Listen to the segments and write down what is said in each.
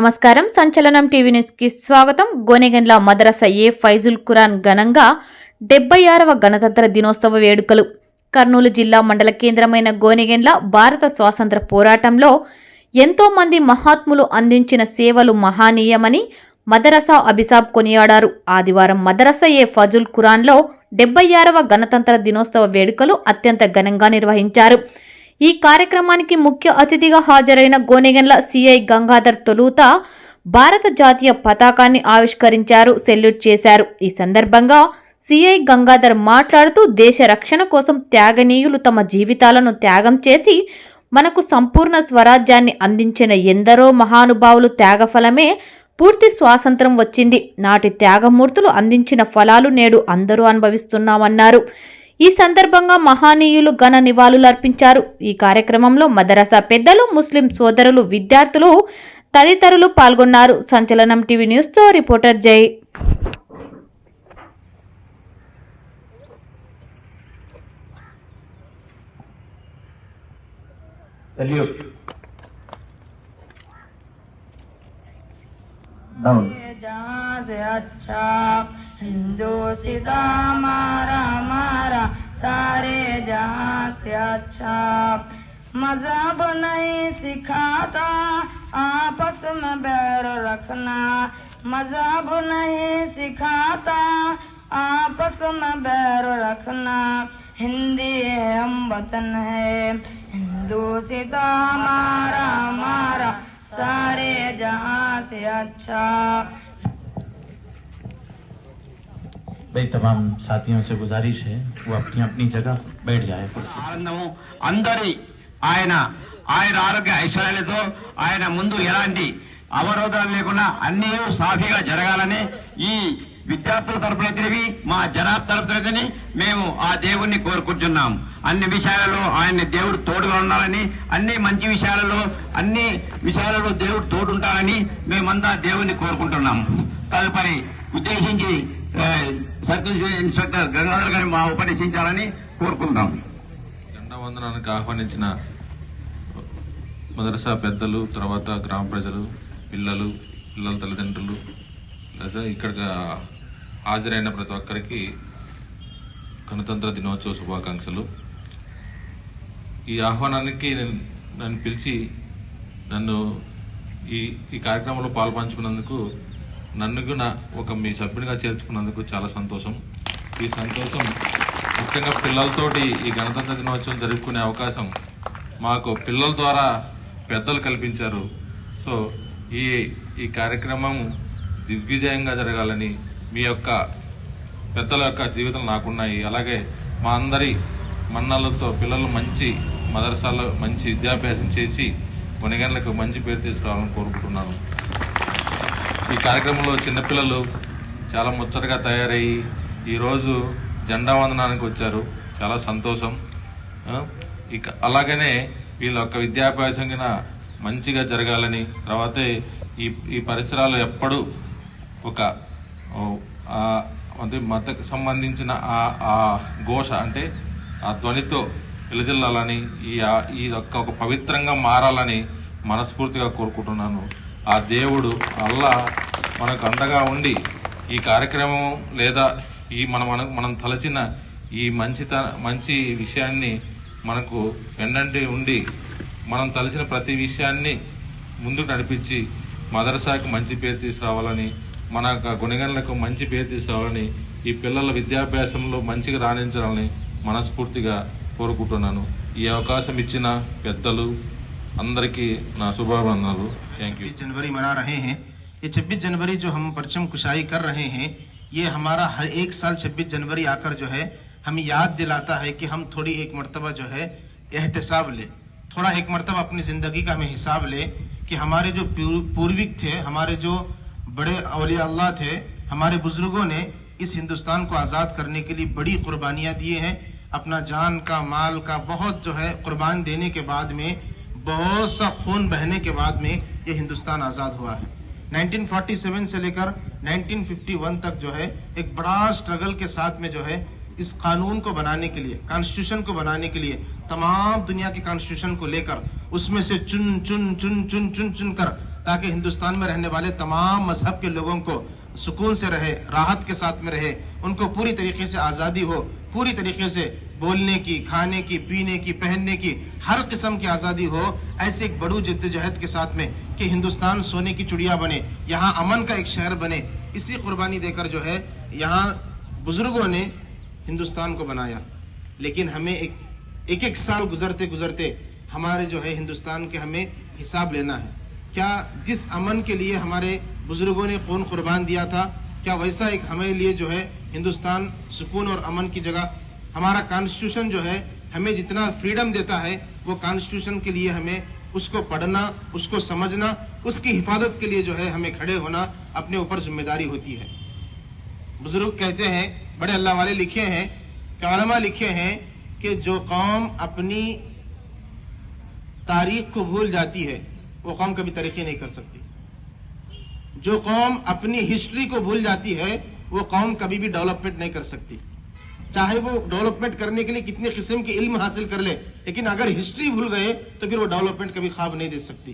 నమస్కారం. సంచలనం టీవీ న్యూస్కి స్వాగతం. గోనెగండ్ల మదరస ఏ ఫైజుల్ ఖురాన్ ఘనంగా డెబ్బై ఆరవ గణతంత్ర దినోత్సవ వేడుకలు. కర్నూలు జిల్లా మండల కేంద్రమైన గోనెగండ్ల భారత స్వాతంత్ర పోరాటంలో ఎంతో మంది మహాత్ములు అందించిన సేవలు మహానీయమని మదరసా అభిసాబ్ కొనియాడారు. ఆదివారం మదరస ఏ ఫజుల్ ఖురాన్లో డెబ్బై ఆరవ గణతంత్ర దినోత్సవ వేడుకలు అత్యంత ఘనంగా నిర్వహించారు. ఈ కార్యక్రమానికి ముఖ్య అతిథిగా హాజరైన గోనెగండ్ల సిఐ గంగాధర్ తొలుత భారత జాతీయ పతాకాన్ని ఆవిష్కరించారు సెల్యూట్ చేశారు. ఈ సందర్భంగా సిఐ గంగాధర్ మాట్లాడుతూ దేశ రక్షణ కోసం త్యాగనీయులు తమ జీవితాలను త్యాగం చేసి మనకు సంపూర్ణ స్వరాజ్యాన్ని అందించిన ఎందరో మహానుభావులు త్యాగఫలమే పూర్తి స్వాతంత్రం వచ్చింది. నాటి త్యాగమూర్తులు అందించిన ఫలాలు నేడు అందరూ అనుభవిస్తున్నామన్నారు. ఈ సందర్భంగా మహానీయులు ఘన నివాళులర్పించారు ఈ కార్యక్రమంలో మదరసా పెద్దలు ముస్లిం సోదరులు విద్యార్థులు తదితరులు పాల్గొన్నారు సంచలనం టీవీ న్యూస్తో రిపోర్టర్ జై salute. Down. हिंदू सीधा मारा मारा, सारे जहाँ से अच्छा। मज़हब नहीं सिखाता, आपस में बैर रखना। मज़हब नहीं सिखाता, आपस में बैर रखना। हिंदी है हम वतन है। हिंदू सीधा मारा मारा, सारे जहाँ से अच्छा। भाई तमाम साथियों से गुजारिश है वो अपनी अपनी जगह बैठ जाए कुर्सी ఆనందము అందరి ఆయన ఆయన ఆరోగ్య ఐశ్వర్యాలతో ఆయన ముందు ఎలాంటి అవరోధాలు లేకుండా అన్ని సాఫీగా జరగాలని ఈ విద్యార్థుల తరపునైతేనేవి మా జనాబ్ తరపునైతేనే మేము ఆ దేవుణ్ణి కోరుకుంటున్నాం అన్ని విషయాలలో ఆయన దేవుడు తోడుగా ఉండాలని అన్ని మంచి విషయాలలో అన్ని విషయాలలో దేవుడు తోడుంటాడని మేమంతా దేవుణ్ణి కోరుకుంటున్నాం తదుపరి ఉద్దేశించి ఆ, సర్కిల్ ఇన్స్పెక్టర్ గంగాధర్ గారిని మా ఉపదేశించాలని కోరుకుంటాం జెండా వందనానికి ఆహ్వానించిన మదరసా పెద్దలు తర్వాత గ్రామ ప్రజలు పిల్లలు పిల్లల తల్లిదండ్రులు లేదా ఇక్కడ హాజరైన ప్రతి ఒక్కరికి గణతంత్ర దినోత్సవ శుభాకాంక్షలు. ఈ ఆహ్వానానికి నేను నన్ను పిలిచి నన్ను ఈ ఈ కార్యక్రమంలో పాల్పంచుకున్నందుకు నన్ను కూడా ఒక మీ సభ్యుడిగా చేర్చుకున్నందుకు చాలా సంతోషం. ఈ సంతోషం ముఖ్యంగా పిల్లలతోటి ఈ గణతంత్ర దినోత్సవం జరుపుకునే అవకాశం మాకు పిల్లల ద్వారా పెద్దలు కల్పించారు. సో ఈ ఈ కార్యక్రమం దిగ్విజయంగా జరగాలని మీ యొక్క పెద్దల యొక్క జీవితం నాకున్నాయి. అలాగే మా అందరి మన్నలతో పిల్లలు మంచి మదర్సాలో మంచి విద్యాభ్యాసం చేసి కొనిగండ్లకు మంచి పేరు తీసుకురావాలని కోరుకుంటున్నాను. ఈ కార్యక్రమంలో చిన్నపిల్లలు చాలా ముచ్చటగా తయారయ్యి ఈరోజు జెండా వందనానికి వచ్చారు. చాలా సంతోషం. ఇక అలాగనే వీళ్ళ యొక్క విద్యాభ్యాసం మంచిగా జరగాలని తర్వాత ఈ ఈ పరిసరాలు ఎప్పుడూ ఒక అంటే మతకు సంబంధించిన ఆ ఆ ఘోష అంటే ఆ ధ్వనితో విలజిల్లాలని ఈ ఈ యొక్క ఒక పవిత్రంగా మారాలని మనస్ఫూర్తిగా కోరుకుంటున్నాను. ఆ దేవుడు అల్లా మనకు అండగా ఉండి ఈ కార్యక్రమం లేదా ఈ మన మనం మనం తలచిన ఈ మంచి మంచి విషయాన్ని మనకు వెండంటి ఉండి మనం తలచిన ప్రతి విషయాన్ని ముందుకు నడిపించి మదరసాకి మంచి పేరు తీసుకురావాలని మన యొక్క గుణగణలకు మంచి పేరు తీసుకురావాలని ఈ పిల్లల విద్యాభ్యాసంలో మంచిగా రాణించాలని మనస్ఫూర్తిగా కోరుకుంటున్నాను. ఈ అవకాశం ఇచ్చిన పెద్దలు अंदर की ना थैंक यू जनवरी मना रहे हैं। ये छब्बीस जनवरी जो हम परचम कुशाई कर रहे हैं, ये हमारा हर एक साल छब्बीस जनवरी आकर जो है, हमें याद दिलाता है कि हम थोड़ी एक मरतबा जो है, एहतसाब ले। थोड़ा एक मरतबा अपनी ज़िंदगी का हमें हिसाब ले कि हमारे जो पूर्विक थे, हमारे जो बड़े अलिया अल्लाह थे, हमारे बुज़ुर्गों ने इस हिंदुस्तान को आज़ाद करने के लिए बड़ी कुर्बानियाँ दिए हैं। अपना जान का, माल का बहुत जो है, कुर्बान देने के बाद में बहुत सा खून बहने के बाद में ये हिंदुस्तान आज़ाद हुआ है। 1947 से लेकर 1951 तक जो है, एक बड़ा स्ट्रगल के साथ में जो है, इस कानून को बनाने के लिए कॉन्स्टिट्यूशन को बनाने के लिए, तमाम दुनिया के कॉन्स्टिट्यूशन को लेकर, उसमें से चुन चुन चुन चुन चुन चुन कर, ताकि हिंदुस्तान में रहने वाले तमाम मज़हब के लोगों को सुकून से रहे, राहत के साथ में रहे, उनको पूरी तरीके से आज़ादी हो पूरी तरीके से बोलने की, खाने की, पीने की, पहनने की, हर किस्म की आज़ादी हो, ऐसे एक बड़ू जिद्दोजहद के साथ में कि हिंदुस्तान सोने की चिड़िया बने, यहाँ अमन का एक शहर बने, इसी कुर्बानी देकर जो है, यहाँ बुज़ुर्गों ने हिंदुस्तान को बनाया। लेकिन हमें एक एक एक साल गुजरते गुजरते हमारे जो है हिंदुस्तान के हमें हिसाब लेना है। क्या जिस अमन के लिए हमारे बुज़ुर्गों ने कौन कुर्बान दिया था, क्या वैसा एक हमारे लिए जो है हिंदुस्तान सुकून और अमन की जगह। हमारा कॉन्स्टिट्यूशन जो है, हमें जितना फ्रीडम देता है, वो कॉन्स्टिट्यूशन के लिए हमें उसको पढ़ना, उसको समझना, उसकी हिफाजत के लिए जो है हमें खड़े होना अपने ऊपर ज़िम्मेदारी होती है। बुज़ुर्ग कहते हैं, बड़े अल्लाह वाले लिखे हैं कि उलमा लिखे हैं कि जो कौम अपनी तारीख को भूल जाती है, वो कौम कभी तरक्की नहीं कर सकती। जो कौम अपनी हिस्ट्री को भूल जाती है वो कौम कभी भी डेवलपमेंट नहीं कर सकती। चाहे वो डेवलपमेंट करने के लिए कितने किस्म के इल्म हासिल कर ले, लेकिन अगर हिस्ट्री भूल गए तो फिर वो डेवलपमेंट कभी ख्वाब नहीं दे सकती।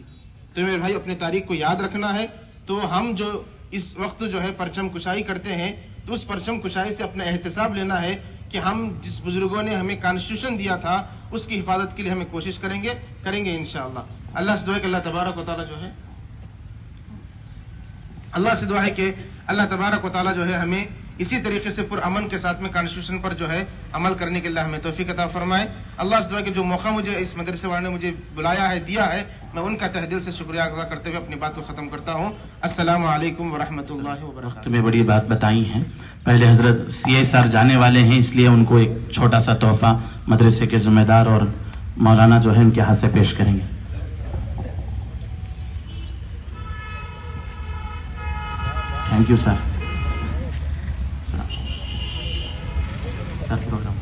तो मेरे भाई, अपने तारीख को याद रखना है। तो हम जो इस वक्त जो है परचम कुशाई करते हैं तो उस परचम कुशाई से अपना एहतसाब लेना है कि हम जिस बुज़ुर्गों ने हमें कॉन्स्टिट्यूशन दिया था, उसकी हिफाजत के लिए हमें कोशिश करेंगे करेंगे इंशाअल्लाह अल्लाह से दुआ के अल्लाह तबारक व ताला जो है, अल्लाह से दुआ है कि अल्लाह तबारक व ताला जो है हमें इसी तरीके से पुरअमन के साथ में कॉन्स्टिट्यूशन पर जो है अमल करने के लिए हमें तोफीक अता फरमाए। अल्लाह से दुआ कि जो मौका मुझे इस मदरसे वाले ने मुझे बुलाया है, दिया है, मैं उनका तह दिल से शुक्रिया अदा करते हुए अपनी बात को खत्म करता हूँ। वबरकातुहू वक्त में बड़ी बात बताई है। पहले हज़रत सी सर जाने वाले हैं, इसलिए उनको एक छोटा सा तोहफा मदरसे के जिम्मेदार और मौलाना जो है उनके हाथ से पेश करेंगे। Thank you sir sir program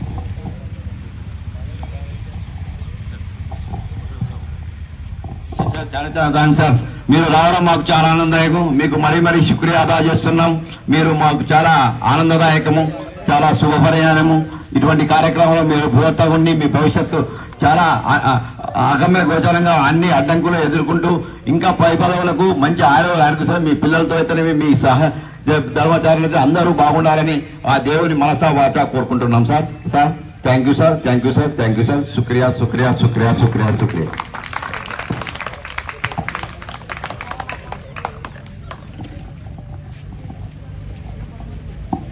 చాలా సార్ మీరు రావడం మాకు చాలా ఆనందదాయకం. మీకు మరీ మరీ శుక్రియా అదా చేస్తున్నాం. మీరు మాకు చాలా ఆనందదాయకము చాలా శుభ ఇటువంటి కార్యక్రమంలో మీరు భూతగా ఉండి మీ భవిష్యత్తు చాలా ఆ- ఆ- అగమ్య గోచరంగా అన్ని అడ్డంకులు ఎదుర్కొంటూ ఇంకా పై పదవులకు మంచి ఆరోగ్య ఆరోగ్య మీ పిల్లలతో అయితేనేమి మీ సహ ధర్మచారులతో అందరూ బాగుండాలని ఆ దేవుని మనసా వాచా కోరుకుంటున్నాం sir sir thank you sir thank you sir thank you sir శుక్రియా శుక్రియా శుక్రియా శుక్రియా శుక్రియా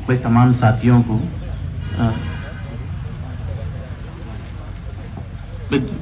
भाई तमाम साथियों को but